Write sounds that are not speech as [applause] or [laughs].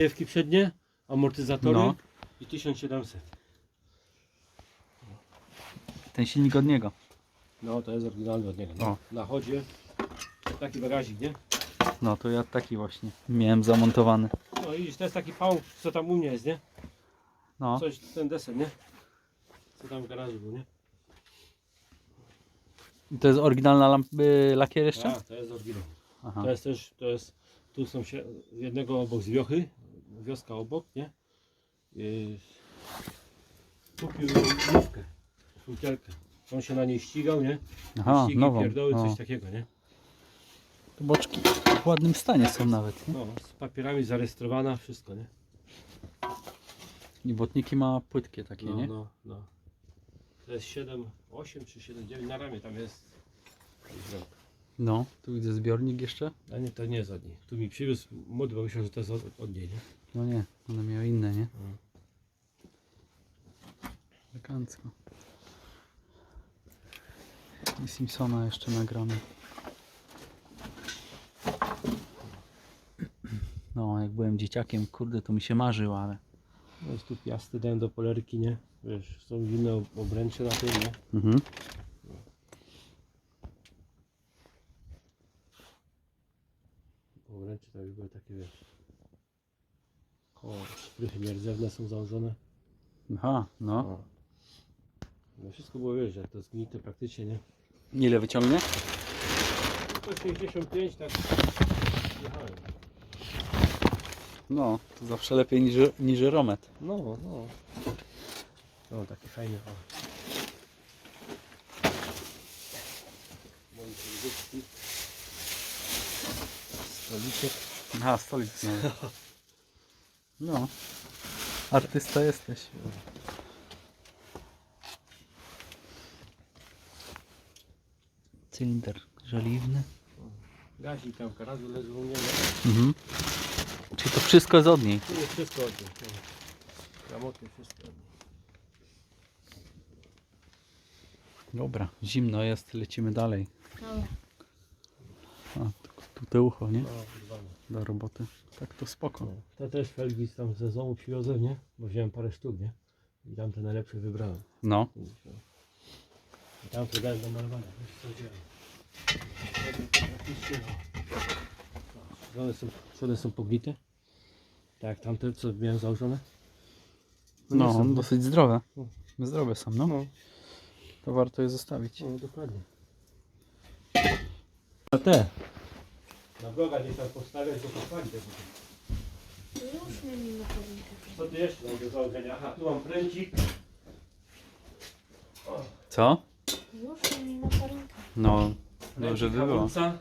Jewki przednie, amortyzatory No. i 1700. Ten silnik od niego. No to jest oryginalny od niego. O. No. Na chodzie taki bagażik, nie? No to ja taki właśnie miałem zamontowany. No i to jest taki pał, co tam u mnie jest, nie? No, Coś, ten desen, nie? Co tam w garażu był, nie? I to jest oryginalna lamp- y, lakier jeszcze? A, to jest oryginał. Aha. To jest też, to jest, tu są się, jednego obok z wiochy, wioska obok, nie? Yy, kupił nówkę, szulkielkę. On się na niej ścigał, nie? Aha, Ścigi, nową. pierdoły, coś O. takiego, nie? To boczki w ładnym stanie są nawet. Nie? No, z papierami zarejestrowana, wszystko, nie? I botniki ma płytkie takie, No, nie? no, no. To jest 7, 8 czy 7, 9 na ramię tam jest. No, tu widzę zbiornik jeszcze. A nie, to nie jest od niej. Tu mi przywiózł młody, bo myślał, że to jest od, od niej, nie? No nie, one miały inne, nie? Mm. Elegancko. I Simpsona jeszcze nagramy. No, jak byłem dzieciakiem, kurde, to mi się marzyło, ale... No jest tu piasty, dałem do polerki, nie? Wiesz, są zimne ob- obręcze na tym, nie? Mhm. Obręcze to już były takie, wiesz... O, szprychy nierdzewne są założone. Aha, no. O. No wszystko było, wiesz, jak to zgnite praktycznie, nie? Ile wyciągnie? To 65, tak... Jechałem. No, to zawsze lepiej niż, niż romet. No, no. No, taki fajny. O. Moi produkcji. Stoliczek. Aha, stolik znowu. [laughs] No. Artysta jesteś. Cylinder żeliwny. Gazik tam w garażu leży u mnie. Mhm. Czyli to wszystko jest od niej. Tu jest wszystko od niej. no. Gramoty, wszystko od niej. Dobra, zimno jest, lecimy dalej. Dobra. A, tu, tu te ucho, nie? No. Do roboty. Tak to spoko. No. To też felgi tam z domu przywiozłem, nie? Bo wziąłem parę sztuk, nie? I tam te najlepsze wybrałem. No. I tam to dałem do malowania. Wiesz co no. One są, one są pognite? Tak, tamte, co miałem założone? nie No, są, dosyć zdrowe. No. Zdrowe są, no. No, To warto je zostawić. no dokładnie. Na te. Na bloga gdzieś tam postawiać, bo pochwalić. Już mnie mi na choinkę. Co ty jeszcze mam do założenia? Aha, tu mam pręcik. O, Co? Już mnie mi na choinkę. No, dobrze by było. hamulca.